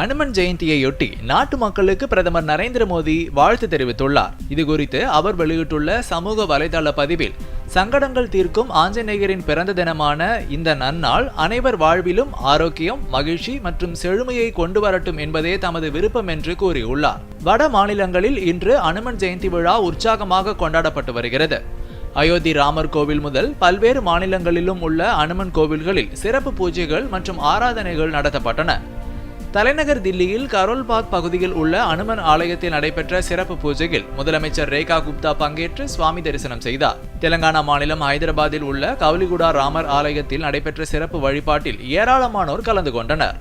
அனுமன் ஜெயந்தியையொட்டி நாட்டு மக்களுக்கு பிரதமர் நரேந்திர மோடி வாழ்த்து தெரிவித்துள்ளார். இது குறித்து அவர் வெளியிட்டுள்ள சமூக வலைதள பதிவில் சங்கடங்கள் தீர்க்கும் ஆஞ்சநேயரின் பிறந்த தினமான இந்த நன்னாள் அனைவர் வாழ்விலும் ஆரோக்கியம் மகிழ்ச்சி மற்றும் செழுமையை கொண்டு வரட்டும் என்பதே தமது விருப்பம் என்று கூறியுள்ளார். வட மாநிலங்களில் இன்று அனுமன் ஜெயந்தி விழா உற்சாகமாக கொண்டாடப்பட்டு வருகிறது. அயோத்தி ராமர் கோவில் முதல் பல்வேறு மாநிலங்களிலும் உள்ள அனுமன் கோவில்களில் சிறப்பு பூஜைகள் மற்றும் ஆராதனைகள் நடத்தப்பட்டன. தலைநகர் தில்லியில் கரோல்பாத் பகுதியில் உள்ள அனுமன் ஆலயத்தில் நடைபெற்ற சிறப்பு பூஜையில் முதலமைச்சர் ரேகா குப்தா பங்கேற்று சுவாமி தரிசனம் செய்தார். தெலங்கானா மாநிலம் ஹைதராபாத்தில் உள்ள கவுலிகுடா ராமர் ஆலயத்தில் நடைபெற்ற சிறப்பு வழிபாட்டில் ஏராளமானோர் கலந்து கொண்டனர்.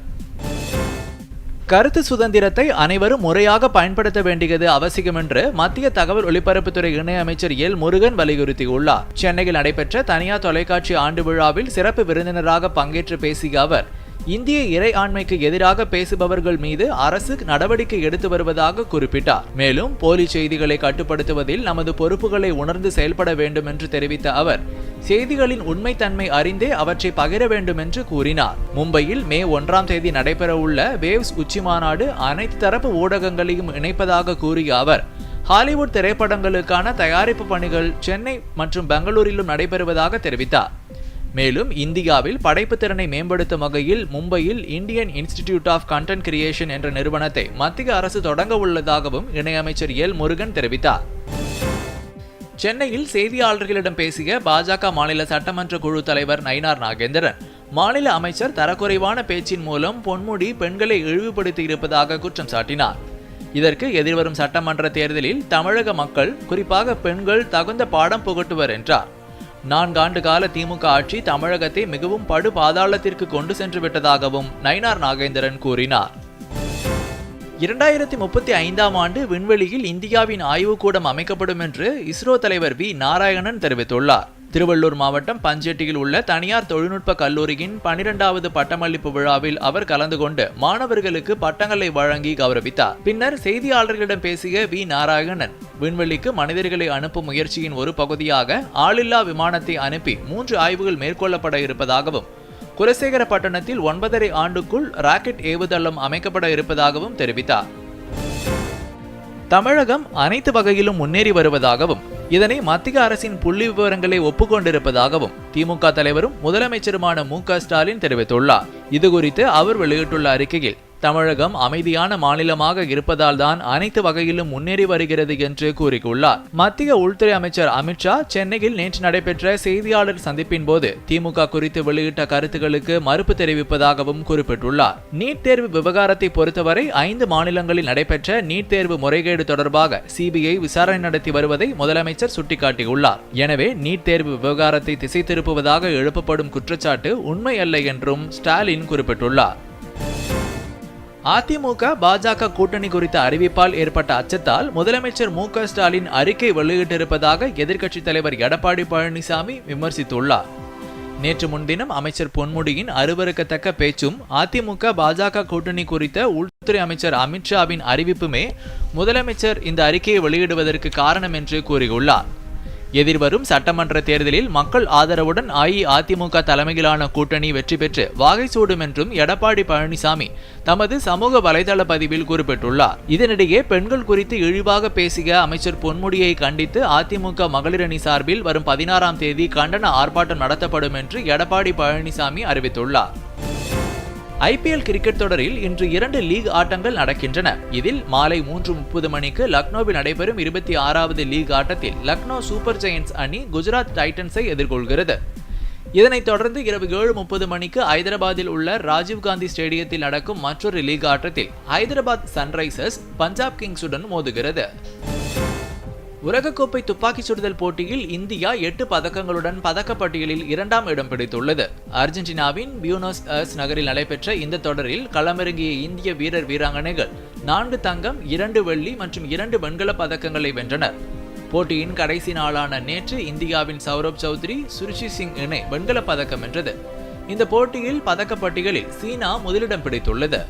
கருத்து சுதந்திரத்தை அனைவரும் முறையாக பயன்படுத்த வேண்டியது அவசியம் என்று மத்திய தகவல் ஒலிபரப்புத்துறை இணையமைச்சர் எல். முருகன் வலியுறுத்தியுள்ளார். சென்னையில் நடைபெற்ற தனியார் தொலைக்காட்சி ஆண்டு விழாவில் சிறப்பு விருந்தினராக பங்கேற்று பேசிய அவர் இந்திய இறை ஆண்மைக்கு எதிராக பேசுபவர்கள் மீது அரசு நடவடிக்கை எடுத்து வருவதாக குறிப்பிட்டார். மேலும் போலி செய்திகளை கட்டுப்படுத்துவதில் நமது பொறுப்புகளை உணர்ந்து செயல்பட வேண்டும் என்று தெரிவித்த அவர் செய்திகளின் உண்மைத்தன்மை அறிந்தே அவற்றை பகிர வேண்டும் என்று கூறினார். மும்பையில் மே ஒன்றாம் தேதி நடைபெறவுள்ள வேவ்ஸ் உச்சி மாநாடு அனைத்து தரப்பு ஊடகங்களையும் இணைப்பதாக கூறிய அவர் ஹாலிவுட் திரைப்படங்களுக்கான தயாரிப்பு பணிகள் சென்னை மற்றும் பெங்களூரிலும் நடைபெறுவதாக தெரிவித்தார். மேலும் இந்தியாவில் படைப்பு திறனை மேம்படுத்தும் வகையில் மும்பையில் Indian institute of content creation என்ற நிறுவனத்தை மத்திய அரசு தொடங்க உள்ளதாகவும் இணையமைச்சர் எல். முருகன் தெரிவித்தார். சென்னையில் செய்தியாளர்களிடம் பேசிய பாஜக மாநில சட்டமன்ற குழு தலைவர் நயினார் நாகேந்திரன் மாநில அமைச்சர் தரக்குறைவான பேச்சின் மூலம் பொன்முடி பெண்களை இழிவுபடுத்தி இருப்பதாக குற்றம் சாட்டினார். இதற்கு எதிர்வரும் சட்டமன்ற தேர்தலில் தமிழக மக்கள் குறிப்பாக பெண்கள் தகுந்த பாடம் புகட்டுவர் என்றார். நான்காண்டு கால திமுக ஆட்சி தமிழகத்தை மிகவும் படு பாதாளத்திற்கு கொண்டு சென்று விட்டதாகவும் நயினார் நாகேந்திரன் கூறினார். இரண்டாயிரத்தி முப்பத்தி ஐந்தாம் ஆண்டு விண்வெளியில் இந்தியாவின் ஆய்வுக்கூடம் அமைக்கப்படும் என்று இஸ்ரோ தலைவர் வி நாராயணன் தெரிவித்துள்ளார். திருவள்ளூர் மாவட்டம் பஞ்சேட்டியில் உள்ள தனியார் தொழில்நுட்ப கல்லூரியின் பனிரெண்டாவது பட்டமளிப்பு விழாவில் அவர் கலந்து கொண்டு மாணவர்களுக்கு பட்டங்களை வழங்கி கௌரவித்தார். பின்னர் செய்தியாளர்களிடம் பேசிய வி. நாராயணன் விண்வெளிக்கு மனிதர்களை அனுப்பும் முயற்சியின் ஒரு பகுதியாக ஆளில்லா விமானத்தை அனுப்பி மூன்று ஆய்வுகள் மேற்கொள்ளப்பட இருப்பதாகவும் குலசேகரப்பட்டணத்தில் ஒன்பதரை ஆண்டுக்குள் ராக்கெட் ஏவுதளம் அமைக்கப்பட இருப்பதாகவும் தெரிவித்தார். தமிழகம் அனைத்து வகையிலும் முன்னேறி வருவதாகவும் இதனை மத்திய அரசின் புள்ளி விவரங்களை ஒப்புக்கொண்டிருப்பதாகவும் திமுக தலைவரும் முதலமைச்சருமான மு ஸ்டாலின் தெரிவித்துள்ளார். இதுகுறித்து அவர் வெளியிட்டுள்ள அறிக்கையில் தமிழகம் அமைதியான மாநிலமாக இருப்பதால் தான் அனைத்து வகையிலும் முன்னேறி வருகிறது என்று கூறியுள்ளார். மத்திய உள்துறை அமைச்சர் அமித்ஷா சென்னையில் நேற்று நடைபெற்ற செய்தியாளர் சந்திப்பின் போது திமுக குறித்து வெளியிட்ட கருத்துக்களுக்கு மறுப்பு தெரிவிப்பதாகவும் குறிப்பிட்டுள்ளார். நீட் தேர்வு விவகாரத்தை பொறுத்தவரை ஐந்து மாநிலங்களில் நடைபெற்ற நீட் தேர்வு முறைகேடு தொடர்பாக சிபிஐ விசாரணை நடத்தி வருவதை முதலமைச்சர் சுட்டிக்காட்டியுள்ளார். எனவே நீட் தேர்வு விவகாரத்தை திசை திருப்புவதாக எழுப்பப்படும் குற்றச்சாட்டு உண்மை அல்ல என்றும் ஸ்டாலின் குறிப்பிட்டுள்ளார். அதிமுக பாஜக கூட்டணி குறித்த அறிவிப்பால் ஏற்பட்ட அச்சத்தால் முதலமைச்சர் மு ஸ்டாலின் அறிக்கை வெளியிட்டிருப்பதாக எதிர்க்கட்சித் தலைவர் எடப்பாடி பழனிசாமி விமர்சித்துள்ளார். நேற்று முன்தினம் அமைச்சர் பொன்முடியின் அருவருக்கத்தக்க பேச்சும் அதிமுக பாஜக கூட்டணி குறித்த உள்துறை அமைச்சர் அமித்ஷாவின் அறிவிப்புமே முதலமைச்சர் இந்த அறிக்கையை வெளியிடுவதற்கு காரணம் என்று கூறியுள்ளார். எதிர்வரும் சட்டமன்ற தேர்தலில் மக்கள் ஆதரவுடன் அஇஅதிமுக தலைமையிலான கூட்டணி வெற்றி பெற்று வாகை சூடும் என்றும் எடப்பாடி பழனிசாமி தமது சமூக வலைதள பதிவில் குறிப்பிட்டுள்ளார். இதனிடையே பெண்கள் குறித்து இழிவாக பேசிய அமைச்சர் பொன்முடியை கண்டித்து அதிமுக மகளிரணி சார்பில் வரும் பதினாறாம் தேதி கண்டன ஆர்ப்பாட்டம் நடத்தப்படும் என்று எடப்பாடி பழனிசாமி அறிவித்துள்ளார். ஐபிஎல் கிரிக்கெட் தொடரில் இன்று இரண்டு லீக் ஆட்டங்கள் நடக்கின்றன. இதில் மாலை மூன்று முப்பது மணிக்கு லக்னோவில் நடைபெறும் இருபத்தி ஆறாவது லீக் ஆட்டத்தில் லக்னோ சூப்பர் ஜெயின்ஸ் அணி குஜராத் டைட்டன்ஸை எதிர்கொள்கிறது. இதனைத் தொடர்ந்து இரவு ஏழு முப்பது மணிக்கு ஹைதராபாத்தில் உள்ள ராஜீவ்காந்தி ஸ்டேடியத்தில் நடக்கும் மற்றொரு லீக் ஆட்டத்தில் ஹைதராபாத் சன்ரைசர்ஸ் பஞ்சாப் கிங்ஸுடன் மோதுகிறது. உலகக்கோப்பை துப்பாக்கி சுடுதல் போட்டியில் இந்தியா எட்டு பதக்கங்களுடன் பதக்கப்பட்டியலில் இரண்டாம் இடம் பிடித்துள்ளது. அர்ஜென்டினாவின் பியூனோஸ் அர்ஸ் நகரில் நடைபெற்ற இந்த தொடரில் களமிறங்கிய இந்திய வீரர் வீராங்கனைகள் நான்கு தங்கம் இரண்டு வெள்ளி மற்றும் இரண்டு வெண்கல பதக்கங்களை வென்றனர். போட்டியின் கடைசி நாளான நேற்று இந்தியாவின் சௌரப் சௌத்ரி சுருஷி சிங் இணை வெண்கல பதக்கம் வென்றது. இந்த போட்டியில் பதக்கப்பட்டியலில் சீனா முதலிடம் பிடித்துள்ளது.